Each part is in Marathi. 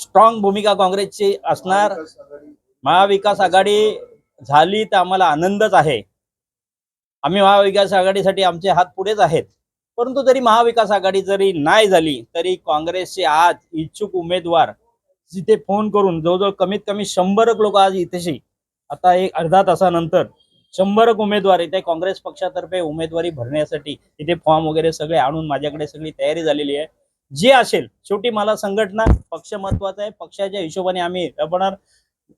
स्ट्रॉंग भूमिका काँग्रेसची असणार. महाविकास आघाडी. झाली तर आम्हाला आनंदच आहे. आम्ही महाविकास आघाडीसाठी आमचे हात पुढेच आहेत. परंतु जरी महाविकास आघाडी जरी नाही झाली तरी काँग्रेसचे आज इच्छुक उमेदवार जिथे फोन करून जवळजवळ कमीत कमी शंभर लोक आज इथेशी आता एक अर्धा तासानंतर शंभर उमेदवार इथे काँग्रेस पक्षातर्फे उमेदवारी भरण्यासाठी इथे फॉर्म वगैरे सगळे आणून माझ्याकडे सगळी तयारी झालेली आहे. जे असेल शेवटी मला संघटना पक्ष महत्त्वाचा आहे. पक्षाच्या हिशोबाने आम्ही राबणार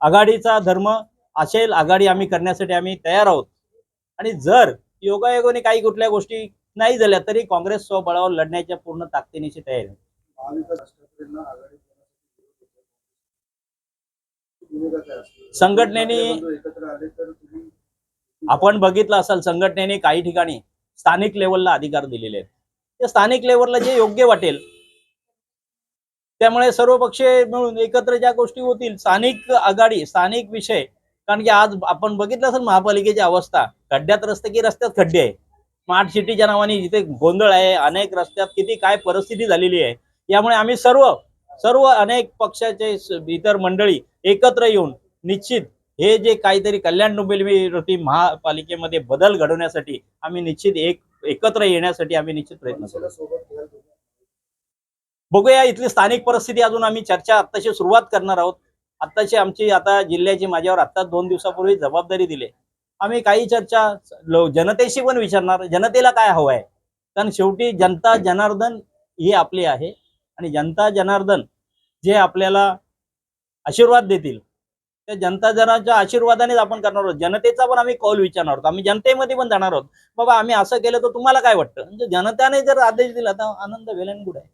आघाडीचा धर्म असेल आघाडी आम्ही करण्यासाठी आम्ही तयार आहोत. आणि जर योगायोगाने काही कुठल्या गोष्टी नाही झाल्या तरी काँग्रेस स्वबळावर लढण्याच्या पूर्ण ताकदीनेची तयारी आहे. संघटनेने आपण बघितलं असाल संघटनेने काही ठिकाणी स्थानिक लेवलला अधिकार दिलेले आहेत. त्या स्थानिक लेवलला जे योग्य वाटेल त्यामुळे सर्व पक्ष मिळून एकत्र ज्या गोष्टी होतील स्थानिक आघाडी स्थानिक विषय कारण की आज आपण बघितलं असेल महापालिकेची अवस्था खड्ड्यात रस्ते की रस्त्यात खड्डे आहे. स्मार्ट सिटीच्या नावाने जिथे गोंधळ आहे अनेक रस्त्यात किती काय परिस्थिती झालेली आहे यामुळे आम्ही सर्व सर्व अनेक पक्षाचे इतर मंडळी एकत्र येऊन निश्चित हे जे काहीतरी कल्याण डोंबिवली महापालिकेमध्ये बदल घडवण्यासाठी आम्ही निश्चित एक एकत्र येण्यासाठी आम्ही निश्चित प्रयत्न करू. बघूया इथली स्थानिक परिस्थिती अजून आम्ही चर्चा आत्ताशी सुरुवात करणार आहोत. आत्ताशी आमची आता जिल्ह्याची माझ्यावर आत्ताच दोन दिवसापूर्वी जबाबदारी दिली. आम्ही काही चर्चा जनतेशी पण विचारणार. जनतेला काय हवं आहे कारण शेवटी जनता जनार्दन ही आपली आहे. आणि जनता जनार्दन जे आपल्याला आशीर्वाद देतील त्या जनता जनाच्या आशीर्वादानेच आपण करणार आहोत. जनतेचा पण आम्ही कौल विचारणार आहोत. आम्ही जनतेमध्ये पण जाणार आहोत. बाबा आम्ही असं केलं तर तुम्हाला काय वाटतं? म्हणजे जनतेने जर आदेश दिला तर आनंद वेल गुड आहे.